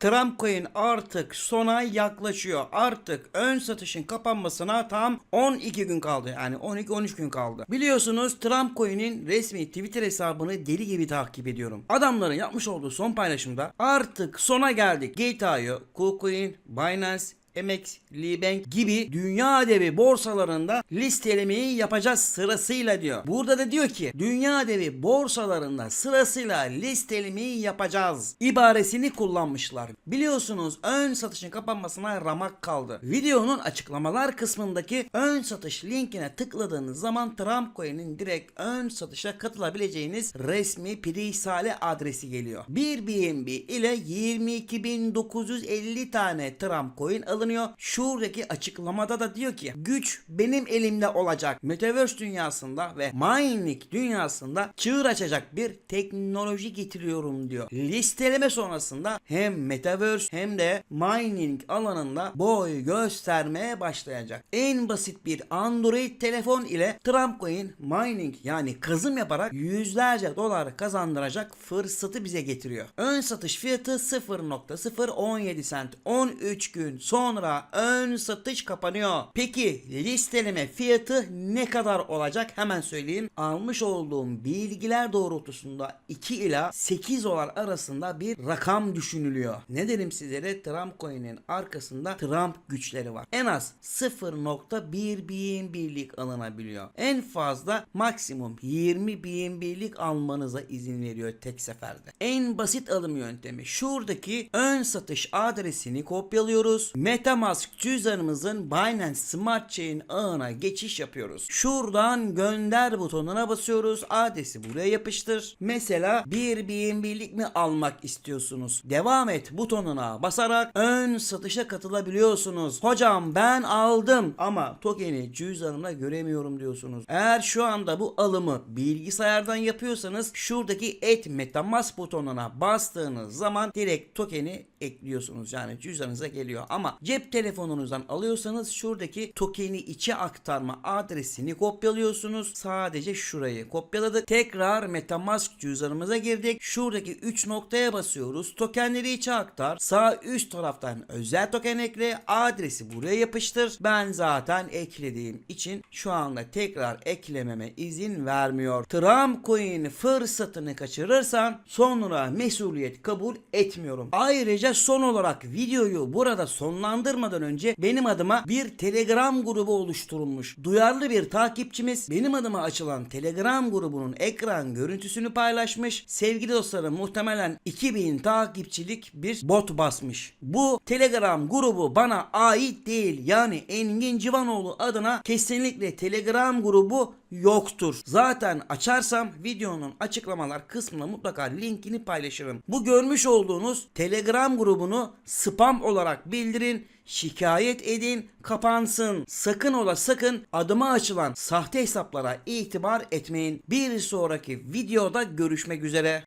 Trump Coin artık sona yaklaşıyor. Artık ön satışın kapanmasına tam 12 gün kaldı. Yani 12-13 gün kaldı. Biliyorsunuz Trump Coin'in resmi Twitter hesabını deli gibi takip ediyorum. Adamların yapmış olduğu son paylaşımda artık sona geldik. Gate.io, KuCoin, Binance, MX, Libank gibi dünya devi borsalarında listelemeyi yapacağız sırasıyla diyor. Burada da diyor ki dünya devi borsalarında sırasıyla listelemeyi yapacağız ibaresini kullanmışlar. Biliyorsunuz ön satışın kapanmasına ramak kaldı. Videonun açıklamalar kısmındaki ön satış linkine tıkladığınız zaman Trump Coin'in direkt ön satışa katılabileceğiniz resmi prisale adresi geliyor. Bir BNB ile 22.950 tane Trump Coin alınıyor. Şuradaki açıklamada da diyor ki güç benim elimde olacak. Metaverse dünyasında ve mining dünyasında çığır açacak bir teknoloji getiriyorum diyor. Listeleme sonrasında hem Metaverse hem de mining alanında boy göstermeye başlayacak. En basit bir Android telefon ile Trump Coin mining yani kazım yaparak yüzlerce dolar kazandıracak fırsatı bize getiriyor. Ön satış fiyatı 0.017 cent. 13 gün sonra ön satış kapanıyor. Peki listeleme fiyatı ne kadar olacak? Hemen söyleyeyim. Almış olduğum bilgiler doğrultusunda 2 ila 8 dolar arasında bir rakam düşünülüyor. Ne dedim sizlere? Trump Coin'in arkasında Trump güçleri var. En az 0.1 BNB'lik alınabiliyor. En fazla maksimum 20 BNB'lik almanıza izin veriyor tek seferde. En basit alım yöntemi şuradaki ön satış adresini kopyalıyoruz. Metamask cüzdanımızın Binance Smart Chain ağına geçiş yapıyoruz. Şuradan gönder butonuna basıyoruz. Adresi buraya yapıştır. Mesela bir BNB'lik mi almak istiyorsunuz? Devam et butonuna basarak ön satışa katılabiliyorsunuz. Hocam ben aldım ama tokeni cüzdanımda göremiyorum diyorsunuz. Eğer şu anda bu alımı bilgisayardan yapıyorsanız şuradaki et metamask butonuna bastığınız zaman direkt tokeni ekliyorsunuz. Yani cüzdanınıza geliyor. Ama cep telefonunuzdan alıyorsanız şuradaki tokeni içe aktarma adresini kopyalıyorsunuz. Sadece şurayı kopyaladık. Tekrar metamask cüzdanımıza girdik. Şuradaki 3 noktaya basıyoruz. Tokenleri içe aktar. Sağ üst taraftan özel token ekle. Adresi buraya yapıştır. Ben zaten eklediğim için şu anda tekrar eklememe izin vermiyor. Trump Coin fırsatını kaçırırsan sonra mesuliyet kabul etmiyorum. Ayrıca son olarak videoyu burada sonlandırmadan önce benim adıma bir Telegram grubu oluşturulmuş. Duyarlı bir takipçimiz benim adıma açılan Telegram grubunun ekran görüntüsünü paylaşmış. Sevgili dostlarım muhtemelen 2000 takipçilik bir bot basmış. Bu Telegram grubu bana ait değil. Yani Engin Civanoğlu adına kesinlikle Telegram grubu yoktur. Zaten açarsam videonun açıklamalar kısmına mutlaka linkini paylaşırım. Bu görmüş olduğunuz Telegram grubunu spam olarak bildirin şikayet edin, kapansın. Sakın ola sakın adıma açılan sahte hesaplara itibar etmeyin. Bir sonraki videoda görüşmek üzere.